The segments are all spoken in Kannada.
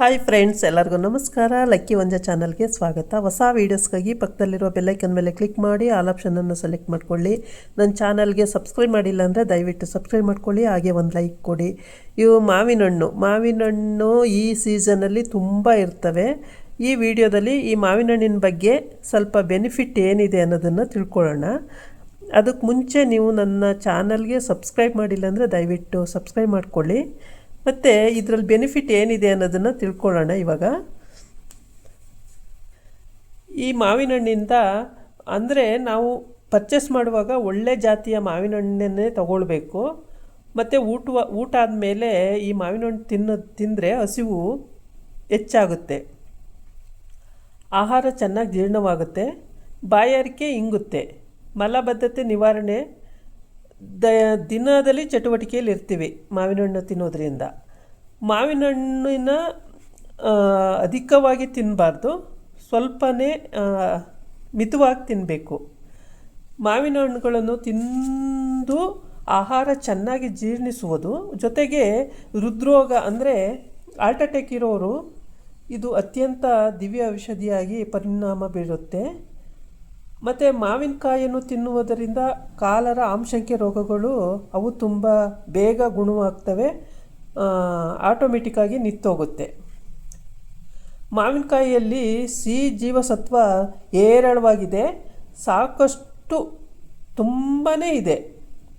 ಹಾಯ್ ಫ್ರೆಂಡ್ಸ್ ಎಲ್ಲರಿಗೂ ನಮಸ್ಕಾರ. ಲಕ್ಕಿ ವಂಜ ಚಾನಲ್ಗೆ ಸ್ವಾಗತ. ಹೊಸ ವೀಡಿಯೋಸ್ಗಾಗಿ ಪಕ್ಕದಲ್ಲಿರುವ ಬೆಲ್ಲೈಕನ್ ಮೇಲೆ ಕ್ಲಿಕ್ ಮಾಡಿ ಆಲ್ ಆಪ್ಷನನ್ನು ಸೆಲೆಕ್ಟ್ ಮಾಡ್ಕೊಳ್ಳಿ. ನನ್ನ ಚಾನಲ್ಗೆ ಸಬ್ಸ್ಕ್ರೈಬ್ ಮಾಡಿಲ್ಲ ಅಂದರೆ ದಯವಿಟ್ಟು ಸಬ್ಸ್ಕ್ರೈಬ್ ಮಾಡ್ಕೊಳ್ಳಿ, ಹಾಗೆ ಒಂದು ಲೈಕ್ ಕೊಡಿ. ಇವು ಮಾವಿನ ಹಣ್ಣು ಮಾವಿನ ಹಣ್ಣು ಈ ಸೀಸನಲ್ಲಿ ತುಂಬ ಇರ್ತವೆ. ಈ ವಿಡಿಯೋದಲ್ಲಿ ಈ ಮಾವಿನ ಹಣ್ಣಿನ ಬಗ್ಗೆ ಸ್ವಲ್ಪ ಬೆನಿಫಿಟ್ ಏನಿದೆ ಅನ್ನೋದನ್ನು ತಿಳ್ಕೊಳ್ಳೋಣ. ಅದಕ್ಕೆ ಮುಂಚೆ ನೀವು ನನ್ನ ಚಾನಲ್ಗೆ ಸಬ್ಸ್ಕ್ರೈಬ್ ಮಾಡಿಲ್ಲ ಅಂದರೆ ದಯವಿಟ್ಟು ಸಬ್ಸ್ಕ್ರೈಬ್ ಮಾಡ್ಕೊಳ್ಳಿ. ಮತ್ತು ಇದರಲ್ಲಿ ಬೆನಿಫಿಟ್ ಏನಿದೆ ಅನ್ನೋದನ್ನು ತಿಳ್ಕೊಳ್ಳೋಣ ಇವಾಗ. ಈ ಮಾವಿನ ಹಣ್ಣಿಂದ ಅಂದರೆ ನಾವು ಪರ್ಚೇಸ್ ಮಾಡುವಾಗ ಒಳ್ಳೆ ಜಾತಿಯ ಮಾವಿನ ಹಣ್ಣನ್ನೇ ತಗೊಳ್ಬೇಕು. ಮತ್ತು ಊಟ ಊಟ ಆದಮೇಲೆ ಈ ಮಾವಿನ ಹಣ್ಣು ತಿನ್ನ, ತಿಂದರೆ ಹಸಿವು ಹೆಚ್ಚಾಗುತ್ತೆ. ಆಹಾರ ಚೆನ್ನಾಗಿ ಜೀರ್ಣವಾಗುತ್ತೆ. ಬಾಯಾರಿಕೆ ಇಂಗುತ್ತೆ. ಮಲಬದ್ಧತೆ ನಿವಾರಣೆ ದ ದಿನದಲ್ಲಿ ಚಟುವಟಿಕೆಯಲ್ಲಿ ಇರ್ತೀವಿ ಮಾವಿನ ಹಣ್ಣು ತಿನ್ನೋದ್ರಿಂದ. ಮಾವಿನ ಹಣ್ಣಿನ ಅಧಿಕವಾಗಿ ತಿನ್ನಬಾರ್ದು ಸ್ವಲ್ಪನೇ ಮಿತವಾಗಿ ತಿನ್ನಬೇಕು ಮಾವಿನ ಹಣ್ಣುಗಳನ್ನು ತಿಂದು ಆಹಾರ ಚೆನ್ನಾಗಿ ಜೀರ್ಣಿಸುವುದು. ಜೊತೆಗೆ ಹೃದ್ರೋಗ ಅಂದರೆ ಹಾರ್ಟ್ ಅಟ್ಯಾಕ್ ಇರೋರು ಇದು ಅತ್ಯಂತ ದಿವ್ಯ ಔಷಧಿಯಾಗಿ ಪರಿಣಾಮ ಬೀರುತ್ತೆ. ಮತ್ತು ಮಾವಿನಕಾಯಿಯನ್ನು ತಿನ್ನುವುದರಿಂದ ಕಾಲರ ಆಮಶಂಕೆ ರೋಗಗಳು ಅವು ತುಂಬ ಬೇಗ ಗುಣವಾಗ್ತವೆ ಆಟೋಮೆಟಿಕ್ಕಾಗಿ ನಿತ್ತೋಗುತ್ತೆ ಮಾವಿನಕಾಯಿಯಲ್ಲಿ ಸಿ ಜೀವಸತ್ವ ಏರಳವಾಗಿದೆ ಸಾಕಷ್ಟು ತುಂಬಾ ಇದೆ.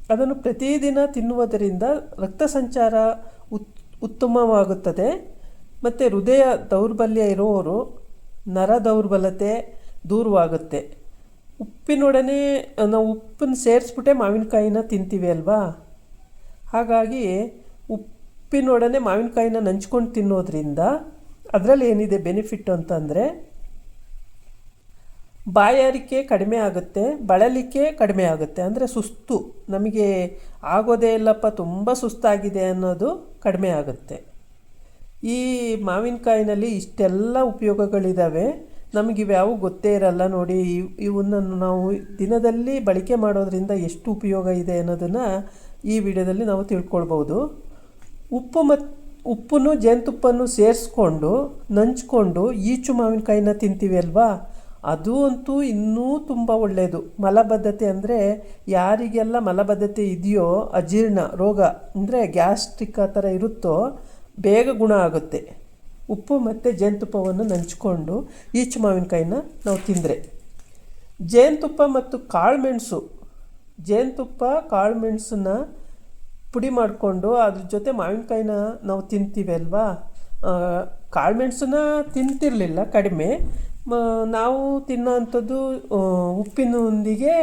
ಅದನ್ನು ಪ್ರತಿದಿನ ತಿನ್ನುವುದರಿಂದ ರಕ್ತ ಸಂಚಾರ ಉತ್, ಉತ್ತಮವಾಗುತ್ತದೆ. ಮತ್ತು ಹೃದಯ ದೌರ್ಬಲ್ಯ ಇರುವವರು ನರ ದೌರ್ಬಲತೆ ದೂರವಾಗುತ್ತೆ. ಉಪ್ಪಿನೊಡನೆ ನಾವು ಉಪ್ಪನ್ನು ಸೇರಿಸ್ಬಿಟ್ಟೆ ಮಾವಿನಕಾಯಿನ ತಿಂತೀವಿ ಅಲ್ವಾ? ಹಾಗಾಗಿ ಉಪ್ಪಿನೊಡನೆ ಮಾವಿನಕಾಯಿನ ನಂಚ್ಕೊಂಡು ತಿನ್ನೋದ್ರಿಂದ ಅದರಲ್ಲಿ ಏನಿದೆ ಬೆನಿಫಿಟ್ ಅಂತಂದರೆ ಬಾಯಾರಿಕೆ ಕಡಿಮೆ ಆಗುತ್ತೆ, ಬಳಲಿಕೆ ಕಡಿಮೆ ಆಗುತ್ತೆ. ಅಂದರೆ ಸುಸ್ತು. ನಮಗೆ ಆಗೋದೇ ಇಲ್ಲಪ್ಪ, ತುಂಬ ಸುಸ್ತಾಗಿದೆ ಅನ್ನೋದು ಕಡಿಮೆ ಆಗುತ್ತೆ. ಈ ಮಾವಿನಕಾಯಿನಲ್ಲಿ ಇಷ್ಟೆಲ್ಲ ಉಪಯೋಗಗಳಿದ್ದಾವೆ ನಮಗಿವ್ಯಾವು ಗೊತ್ತೇ ಇರಲ್ಲ ನೋಡಿ. ಇವನ್ನು ನಾವು ದಿನದಲ್ಲಿ ಬಳಕೆ ಮಾಡೋದ್ರಿಂದ ಎಷ್ಟು ಉಪಯೋಗ ಇದೆ ಅನ್ನೋದನ್ನು ಈ ವಿಡಿಯೋದಲ್ಲಿ ನಾವು ತಿಳ್ಕೊಳ್ಬೋದು ಉಪ್ಪು ಮತ್ತು ಉಪ್ಪನ್ನು ಜೇನುತುಪ್ಪನ್ನು ಸೇರಿಸ್ಕೊಂಡು, ನಂಚ್ಕೊಂಡು ಈಚು ಮಾವಿನಕಾಯಿನ ತಿಂತೀವಿ ಅಲ್ವಾ? ಅದು ಅಂತೂ ಇನ್ನೂ ತುಂಬ ಒಳ್ಳೆಯದು ಮಲಬದ್ಧತೆ ಅಂದರೆ ಯಾರಿಗೆಲ್ಲ ಮಲಬದ್ಧತೆ ಇದೆಯೋ, ಅಜೀರ್ಣ ರೋಗ ಅಂದರೆ ಗ್ಯಾಸ್ಟ್ರಿಕ್ ಆ ಥರ ಇರುತ್ತೋ, ಬೇಗ ಗುಣ ಆಗುತ್ತೆ. ಉಪ್ಪು ಮತ್ತು ಜೇನುತುಪ್ಪವನ್ನು ನಂಚ್ಕೊಂಡು ಈಚು ಮಾವಿನಕಾಯಿನ ನಾವು ತಿಂದರೆ. ಜೇನುತುಪ್ಪ ಮತ್ತು ಕಾಳುಮೆಣಸು, ಜೇನುತುಪ್ಪ, ಕಾಳುಮೆಣಸನ್ನ ಪುಡಿ ಮಾಡಿಕೊಂಡು ಅದ್ರ ಜೊತೆ ಮಾವಿನಕಾಯಿನ ನಾವು ತಿಂತೀವಿ ಅಲ್ವಾ? ಕಾಳುಮೆಣಸನ್ನ ತಿಂತಿರಲಿಲ್ಲ ಕಡಿಮೆ. ನಾವು ತಿನ್ನೋ ಅಂಥದ್ದು ಉಪ್ಪಿನೊಂದಿಗೆ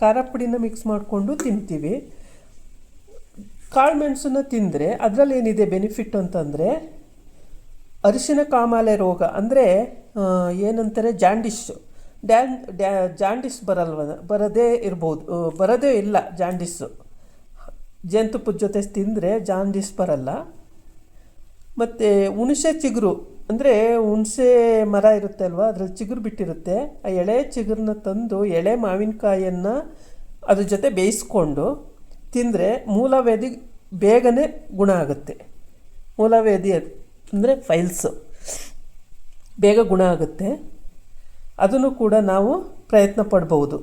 ಖಾರ ಪುಡಿನ ಮಿಕ್ಸ್ ಮಾಡಿಕೊಂಡು ತಿಂತೀವಿ. ಕಾಳುಮೆಣಸನ್ನ ತಿಂದರೆ ಅದರಲ್ಲಿ ಏನಿದೆ ಬೆನಿಫಿಟ್ ಅಂತಂದರೆ ಅರಿಶಿನ ಕಾಮಾಲೆ ರೋಗ ಅಂದರೆ ಏನಂತಾರೆ, ಜಾಂಡಿಸ್. ಡ್ಯಾನ್, ಡ್ಯಾ, ಜಾಂಡಿಸ್ ಬರಲ್ವ, ಬರದೇ ಇರ್ಬೋದು ಬರೋದೇ ಇಲ್ಲ ಜಾಂಡಿಸ್ಸು ಜೇನುತುಪ್ಪದ ಜೊತೆ ತಿಂದರೆ ಜಾಂಡಿಸ್ ಬರಲ್ಲ. ಮತ್ತು ಹುಣಸೆ ಚಿಗುರು, ಅಂದರೆ ಹುಣಸೆ ಮರ ಇರುತ್ತೆ ಅಲ್ವಾ ಅದ್ರಲ್ಲಿ ಚಿಗುರು ಬಿಟ್ಟಿರುತ್ತೆ. ಆ ಎಳೆ ಚಿಗುರನ್ನ ತಂದು ಎಳೆ ಮಾವಿನಕಾಯಿಯನ್ನು ಅದ್ರ ಜೊತೆ ಬೇಯಿಸ್ಕೊಂಡು ತಿಂದರೆ ಮೂಲವೇದಿ ಬೇಗನೆ ಗುಣ ಆಗುತ್ತೆ. ಮೂಲವೇದಿ ಅಂದರೆ ಫೈಲ್ಸ್ ಬೇಗ ಗುಣ ಆಗುತ್ತೆ. ಅದನ್ನು ಕೂಡ ನಾವು ಪ್ರಯತ್ನ ಪಡ್ಬೋದು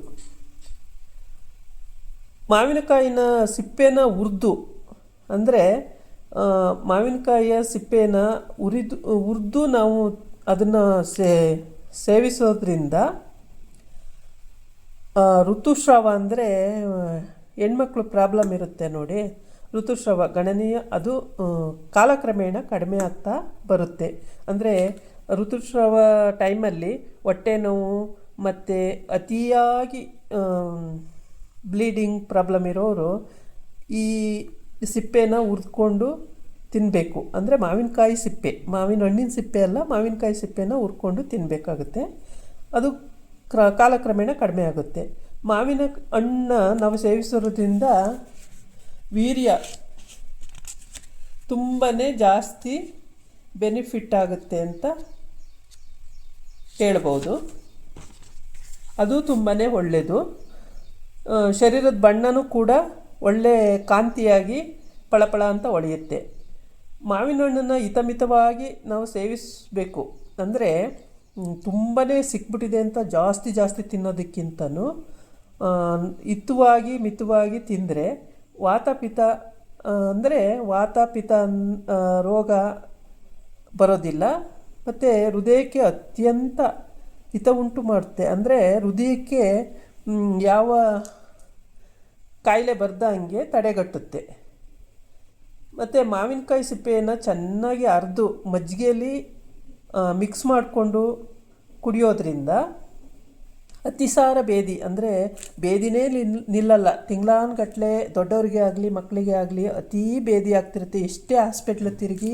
ಮಾವಿನಕಾಯಿನ ಸಿಪ್ಪೆನ ಉರಿದು ಅಂದರೆ ಮಾವಿನಕಾಯಿಯ ಸಿಪ್ಪೆನ ಉರಿದು, ಹುರಿದು ನಾವು ಅದನ್ನು ಸೇ, ಸೇವಿಸೋದ್ರಿಂದ ಋತುಸ್ರಾವ ಅಂದರೆ ಹೆಣ್ಮಕ್ಳು ಪ್ರಾಬ್ಲಮ್ ಇರುತ್ತೆ ನೋಡಿ. ಋತುಸ್ರಾವ ಗಣನೀಯ, ಅದು ಕಾಲಕ್ರಮೇಣ ಕಡಿಮೆ ಆಗ್ತಾ ಬರುತ್ತೆ. ಅಂದರೆ ಋತುಸ್ರಾವ ಟೈಮಲ್ಲಿ ಹೊಟ್ಟೆ ನೋವು ಮತ್ತು ಅತಿಯಾಗಿ ಬ್ಲೀಡಿಂಗ್ ಪ್ರಾಬ್ಲಮ್ ಇರೋರು ಈ ಸಿಪ್ಪೆನ ಹುರ್ಕೊಂಡು ತಿನ್ನಬೇಕು ಅಂದರೆ ಮಾವಿನಕಾಯಿ ಸಿಪ್ಪೆ, ಮಾವಿನ ಹಣ್ಣಿನ ಸಿಪ್ಪೆ ಅಲ್ಲ, ಮಾವಿನಕಾಯಿ ಸಿಪ್ಪೆನ ಹುರ್ಕೊಂಡು ತಿನ್ನಬೇಕಾಗುತ್ತೆ ಅದು ಕ್ರ, ಕಾಲಕ್ರಮೇಣ ಕಡಿಮೆ ಆಗುತ್ತೆ. ಮಾವಿನ ಹಣ್ಣನ್ನ ನಾವು ಸೇವಿಸೋದ್ರಿಂದ ವೀರ್ಯ ತುಂಬಾ ಜಾಸ್ತಿ ಬೆನಿಫಿಟ್ ಆಗುತ್ತೆ ಅಂತ ಹೇಳ್ಬೋದು. ಅದು ತುಂಬಾ ಒಳ್ಳೆಯದು ಶರೀರದ ಬಣ್ಣನೂ ಕೂಡ ಒಳ್ಳೆ ಕಾಂತಿಯಾಗಿ ಪಳಪಳ ಅಂತ ಹೊಳೆಯುತ್ತೆ ಮಾವಿನ ಹಣ್ಣನ್ನು ಹಿತಮಿತವಾಗಿ ನಾವು ಸೇವಿಸಬೇಕು. ಅಂದರೆ ತುಂಬಾ ಸಿಕ್ಬಿಟ್ಟಿದೆ ಅಂತ ಜಾಸ್ತಿ ಜಾಸ್ತಿ ತಿನ್ನೋದಕ್ಕಿಂತನೂ ಹಿತವಾಗಿ ಮಿತವಾಗಿ ತಿಂದರೆ ವಾತಪಿತ ಅಂದರೆ ವಾತಪಿತ ರೋಗ ಬರೋದಿಲ್ಲ, ಮತ್ತು ಹೃದಯಕ್ಕೆ ಅತ್ಯಂತ ಹಿತ ಉಂಟು ಮಾಡುತ್ತೆ. ಅಂದರೆ ಹೃದಯಕ್ಕೆ ಯಾವ ಕಾಯಿಲೆ ಬರ್ದಂಗೆ ತಡೆಗಟ್ಟುತ್ತೆ. ಮತ್ತು ಮಾವಿನಕಾಯಿ ಸಿಪ್ಪೆಯನ್ನು ಚೆನ್ನಾಗಿ ಅರೆದು ಮಜ್ಜಿಗೆಯಲ್ಲಿ ಮಿಕ್ಸ್ ಮಾಡಿಕೊಂಡು ಕುಡಿಯೋದ್ರಿಂದ ಅತಿಸಾರ ಬೇದಿ ಅಂದರೆ ಬೇದಿನೇ ನಿಲ್, ನಿಲ್ಲಲ್ಲ. ತಿಂಗಳಾನ್ಗಟ್ಟಲೆ ದೊಡ್ಡವರಿಗೆ ಆಗಲಿ ಮಕ್ಕಳಿಗೆ ಆಗಲಿ ಅತೀ ಬೇದಿ ಆಗ್ತಿರುತ್ತೆ. ಎಷ್ಟೇ ಹಾಸ್ಪಿಟ್ಲ್ ತಿರುಗಿ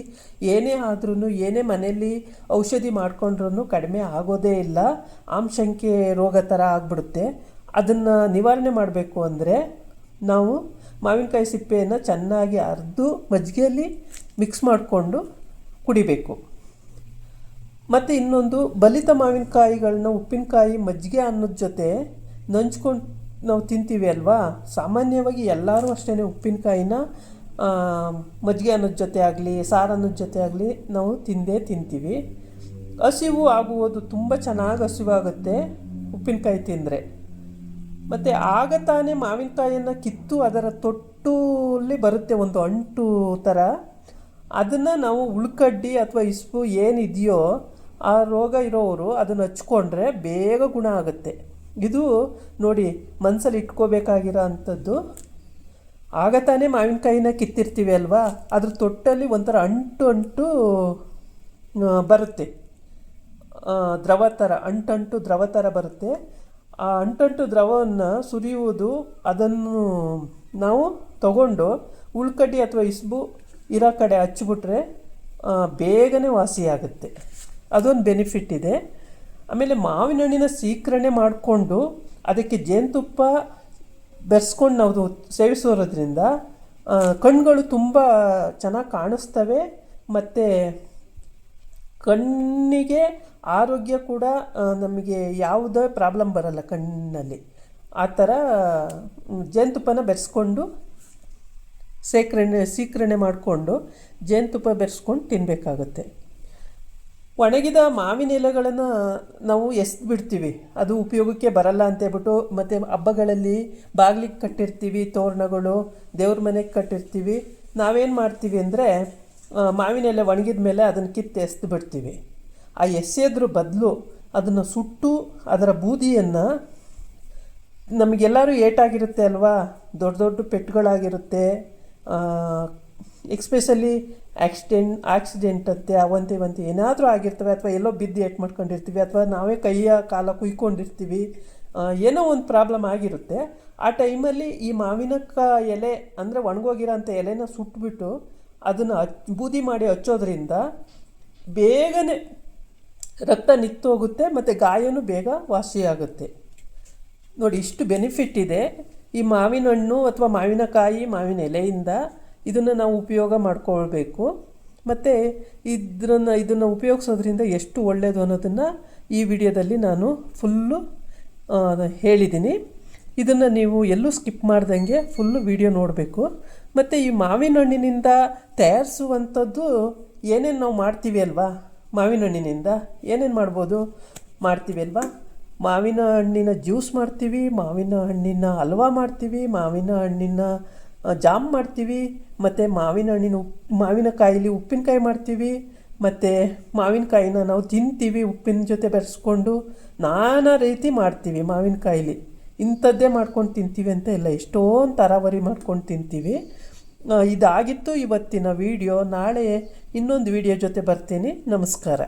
ಏನೇ ಆದ್ರೂ ಏನೇ ಮನೆಯಲ್ಲಿ ಔಷಧಿ ಮಾಡಿಕೊಂಡ್ರೂ ಕಡಿಮೆ ಆಗೋದೇ ಇಲ್ಲ. ಆಮಶಂಕೆ ರೋಗ ಥರ ಆಗಿಬಿಡುತ್ತೆ. ಅದನ್ನು ನಿವಾರಣೆ ಮಾಡಬೇಕು ಅಂದರೆ ನಾವು ಮಾವಿನಕಾಯಿ ಸಿಪ್ಪೆಯನ್ನು ಚೆನ್ನಾಗಿ ಅರೆದು ಮಜ್ಜಿಗೆಯಲ್ಲಿ ಮಿಕ್ಸ್ ಮಾಡಿಕೊಂಡು ಕುಡಿಬೇಕು. ಮತ್ತು ಇನ್ನೊಂದು, ಬಲಿತ ಮಾವಿನಕಾಯಿಗಳನ್ನ ಉಪ್ಪಿನಕಾಯಿ, ಮಜ್ಜಿಗೆ ಅನ್ನೋದ ಜೊತೆ ನಂಚ್ಕೊಂಡು ನಾವು ತಿಂತೀವಿ ಅಲ್ವಾ? ಸಾಮಾನ್ಯವಾಗಿ ಎಲ್ಲರೂ ಅಷ್ಟೇ ಉಪ್ಪಿನಕಾಯಿನ ಮಜ್ಜಿಗೆ ಅನ್ನೋದ ಜೊತೆ ಆಗಲಿ, ಸಾರು ಅನ್ನೋದ ಜೊತೆ ಆಗಲಿ ನಾವು ತಿಂದೇ ತಿಂತೀವಿ. ಹಸಿವು ಆಗುವುದು ತುಂಬ ಚೆನ್ನಾಗಿ ಹಸಿವಾಗುತ್ತೆ ಉಪ್ಪಿನಕಾಯಿ ತಿಂದರೆ. ಮತ್ತು ಆಗ ತಾನೇ ಮಾವಿನಕಾಯಿಯನ್ನು ಕಿತ್ತು ಅದರ ತೊಟ್ಟಲ್ಲಿ ಬರುತ್ತೆ ಒಂದು ಅಂಟು ಥರ ಅದನ್ನು ನಾವು ಉಳ್ಕಡ್ಡಿ ಅಥವಾ ಇಸ್ಪು ಏನಿದೆಯೋ ಆ ರೋಗ ಇರೋವರು ಅದನ್ನು ಹಚ್ಕೊಂಡ್ರೆ ಬೇಗ ಗುಣ ಆಗುತ್ತೆ. ಇದು ನೋಡಿ ಮನಸ್ಸಲ್ಲಿ ಇಟ್ಕೋಬೇಕಾಗಿರೋ ಅಂಥದ್ದು ಆಗ ತಾನೇ ಮಾವಿನಕಾಯಿನ ಕಿತ್ತಿರ್ತೀವಿ ಅಲ್ವಾ? ಅದ್ರ ತೊಟ್ಟಲ್ಲಿ ಒಂಥರ ಅಂಟು ಅಂಟು ಬರುತ್ತೆ. ದ್ರವ ಥರ ಅಂಟಂಟು ದ್ರವ ಥರ ಬರುತ್ತೆ. ಆ ಅಂಟಂಟು ದ್ರವವನ್ನು ಸುರಿಯುವುದು ಅದನ್ನು ನಾವು ತಗೊಂಡು ಉಳ್ಕಡ್ಡಿ ಅಥವಾ ಇಸ್ಬು ಇರೋ ಕಡೆ ಹಚ್ಬಿಟ್ರೆ ಬೇಗನೆ ವಾಸಿಯಾಗುತ್ತೆ. ಅದೊಂದು ಬೆನಿಫಿಟ್ ಇದೆ. ಆಮೇಲೆ ಮಾವಿನ ಹಣ್ಣಿನ ಸೀಕರಣೆ ಮಾಡಿಕೊಂಡು ಅದಕ್ಕೆ ಜೇನುತುಪ್ಪ ಬೆರೆಸ್ಕೊಂಡು ನಾವು ಸೇವಿಸೋದ್ರಿಂದ ಕಣ್ಣುಗಳು ತುಂಬ ಚೆನ್ನಾಗಿ ಕಾಣಿಸ್ತವೆ ಮತ್ತು ಕಣ್ಣಿಗೆ ಆರೋಗ್ಯ ಕೂಡ ನಮಗೆ ಯಾವುದೇ ಪ್ರಾಬ್ಲಮ್ ಬರಲ್ಲ ಕಣ್ಣಲ್ಲಿ. ಆ ಥರ ಜೇನುತುಪ್ಪನ ಬೆರೆಸ್ಕೊಂಡು ಸೇಕರಣೆ ಸೀಕರಣೆ ಮಾಡಿಕೊಂಡು ಜೇನುತುಪ್ಪ ಬೆರೆಸ್ಕೊಂಡು ತಿನ್ನಬೇಕಾಗುತ್ತೆ ಒಣಗಿದ ಮಾವಿನ ಎಲೆಗಳನ್ನು ನಾವು ಎಸ್ದು ಬಿಡ್ತೀವಿ ಅದು ಉಪಯೋಗಕ್ಕೆ ಬರಲ್ಲ ಅಂತೇಳ್ಬಿಟ್ಟು ಮತ್ತು ಹಬ್ಬಗಳಲ್ಲಿ ಬಾಗಿಲಿಗೆ ಕಟ್ಟಿರ್ತೀವಿ, ತೋರಣಗಳು, ದೇವ್ರ ಮನೆಗೆ ಕಟ್ಟಿರ್ತೀವಿ. ನಾವೇನು ಮಾಡ್ತೀವಿ ಅಂದರೆ ಮಾವಿನ ಎಲೆ ಒಣಗಿದ ಮೇಲೆ ಅದನ್ನು ಕಿತ್ತು ಎಸ್ದು ಬಿಡ್ತೀವಿ ಆ ಎಸೆಯೋದ್ರ ಬದಲು ಅದನ್ನು ಸುಟ್ಟು ಅದರ ಬೂದಿಯನ್ನು ನಮಗೆಲ್ಲರೂ ಏಟಾಗಿರುತ್ತೆ ಅಲ್ವಾ? ದೊಡ್ಡ ದೊಡ್ಡ ಪೆಟ್ಟುಗಳಾಗಿರುತ್ತೆ ಎಕ್ಸ್ಪೆಷಲಿ ಆಕ್ಸಿಡೆಂಟ್ ಆಕ್ಸಿಡೆಂಟ್ ಅಂತೆ ಅವಂತೆ ಇವಂತೆ ಏನಾದರೂ ಆಗಿರ್ತವೆ ಅಥವಾ ಎಲ್ಲೋ ಬಿದ್ದು ಎಟ್ ಮಾಡ್ಕೊಂಡಿರ್ತೀವಿ ಅಥವಾ ನಾವೇ ಕೈಯ ಕಾಲ ಕುಯ್ಕೊಂಡಿರ್ತೀವಿ ಏನೋ ಒಂದು ಪ್ರಾಬ್ಲಮ್ ಆಗಿರುತ್ತೆ. ಆ ಟೈಮಲ್ಲಿ ಈ ಮಾವಿನಕಾಯಿ ಎಲೆ ಅಂದರೆ ಒಣಗೋಗಿರೋಂಥ ಎಲೆನ ಸುಟ್ಬಿಟ್ಟು ಅದನ್ನು ಹಚ್ ಬೂದಿ ಮಾಡಿ ಹಚ್ಚೋದ್ರಿಂದ ಬೇಗನೆ ರಕ್ತ ನಿತ್ತೋಗುತ್ತೆ ಮತ್ತು ಗಾಯನೂ ಬೇಗ ವಾಸಿಯಾಗುತ್ತೆ. ನೋಡಿ, ಇಷ್ಟು ಬೆನಿಫಿಟ್ ಇದೆ. ಈ ಮಾವಿನ ಹಣ್ಣು ಅಥವಾ ಮಾವಿನಕಾಯಿ, ಮಾವಿನ ಎಲೆಯಿಂದ ಇದನ್ನು ನಾವು ಉಪಯೋಗ ಮಾಡ್ಕೊಳ್ಬೇಕು. ಮತ್ತು ಇದನ್ನು ಇದನ್ನು ಉಪಯೋಗಿಸೋದ್ರಿಂದ ಎಷ್ಟು ಒಳ್ಳೆಯದು ಅನ್ನೋದನ್ನು ಈ ವಿಡಿಯೋದಲ್ಲಿ ನಾನು ಫುಲ್ಲು ಹೇಳಿದ್ದೀನಿ ಇದನ್ನು ನೀವು ಎಲ್ಲೂ ಸ್ಕಿಪ್ ಮಾಡ್ದಂಗೆ ಫುಲ್ಲು ವಿಡಿಯೋ ನೋಡಬೇಕು. ಮತ್ತು ಈ ಮಾವಿನ ಹಣ್ಣಿನಿಂದ ತಯಾರಿಸುವಂಥದ್ದು ಏನೇನು ನಾವು ಮಾಡ್ತೀವಿ ಅಲ್ವಾ? ಮಾವಿನ ಹಣ್ಣಿನಿಂದ ಏನೇನು ಮಾಡ್ಬೋದು ಮಾಡ್ತೀವಿ ಅಲ್ವಾ? ಮಾವಿನ ಹಣ್ಣಿನ ಜ್ಯೂಸ್ ಮಾಡ್ತೀವಿ, ಮಾವಿನ ಹಣ್ಣಿನ ಹಲ್ವಾ ಮಾಡ್ತೀವಿ, ಮಾವಿನ ಹಣ್ಣಿನ ಜಾಮ್ ಮಾಡ್ತೀವಿ, ಮತ್ತು ಮಾವಿನ ಹಣ್ಣಿನ ಉಪ್ಪು ಮಾವಿನಕಾಯಿಲಿ ಉಪ್ಪಿನಕಾಯಿ ಮಾಡ್ತೀವಿ, ಮತ್ತು ಮಾವಿನಕಾಯಿನ ನಾವು ತಿಂತೀವಿ, ಉಪ್ಪಿನ ಜೊತೆ ಬೆರೆಸ್ಕೊಂಡು ನಾನಾ ರೀತಿ ಮಾಡ್ತೀವಿ ಮಾವಿನಕಾಯಿಲಿ ಇಂಥದ್ದೇ ಮಾಡ್ಕೊಂಡು ತಿಂತೀವಿ ಅಂತ ಇಲ್ಲ, ಎಷ್ಟೊಂದು ತರಾವರಿ ಮಾಡ್ಕೊಂಡು ತಿಂತೀವಿ. ಇದಾಗಿತ್ತು ಇವತ್ತಿನ ವಿಡಿಯೋ ನಾಳೆ ಇನ್ನೊಂದು ವಿಡಿಯೋ ಜೊತೆ ಬರ್ತೀನಿ. ನಮಸ್ಕಾರ.